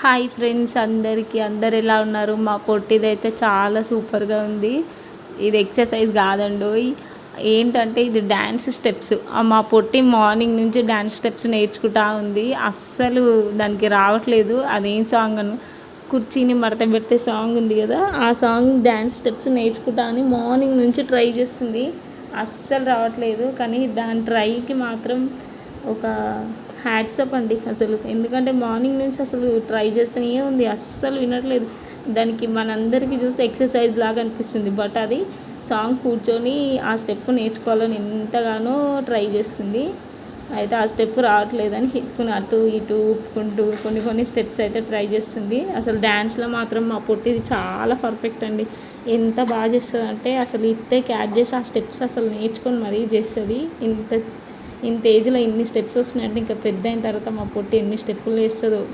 Hi friends అందరికీ. అందరు ఎలా ఉన్నారు? మా పొట్టిది అయితే చాలా సూపర్గా ఉంది. ఇది ఎక్సర్సైజ్ కాదండి ఏంటంటే ఇది డ్యాన్స్ స్టెప్స్ మా పొట్టి మార్నింగ్ నుంచి డ్యాన్స్ స్టెప్స్ నేర్చుకుంటా ఉంది. అస్సలు దానికి రావట్లేదు. అదేం సాంగ్ అను? కుర్చీని మడత పెడితే సాంగ్ ఉంది కదా ఆ సాంగ్ డ్యాన్స్ స్టెప్స్ నేర్చుకుంటా అని మార్నింగ్ నుంచి ట్రై చేస్తుంది. అస్సలు రావట్లేదు. కానీ దాని ట్రైకి మాత్రం ఒక హ్యాట్సప్ అండి అసలు. ఎందుకంటే మార్నింగ్ నుంచి అసలు ట్రై చేస్తూనే ఉంది. అస్సలు వినట్లేదు. దానికి మనందరికీ చూసి ఎక్సర్సైజ్ లాగా అనిపిస్తుంది. బట్ అది సాంగ్ కూర్చొని ఆ స్టెప్ నేర్చుకోవాలని ఎంతగానో ట్రై చేస్తుంది. అయితే ఆ స్టెప్ రావట్లేదని హిప్పుని అటు ఇటు ఊపుకుంటూ కొన్ని కొన్ని స్టెప్స్ అయితే ట్రై చేస్తుంది. అసలు డ్యాన్స్లో మాత్రం మా పొట్టిది చాలా పర్ఫెక్ట్ అండి. ఎంత బాగా చేస్తుంది అంటే అసలు ఇస్తే క్యాచ్ చేసి ఆ స్టెప్స్ అసలు నేర్చుకొని మరీ చేస్తుంది. ఇంత ఇంత ఏజ్లో ఇన్ని స్టెప్స్ వస్తున్నాయంటే ఇంకా పెద్ద అయిన తర్వాత మా పొట్టి ఎన్ని స్టెప్పులు వేస్తుందో.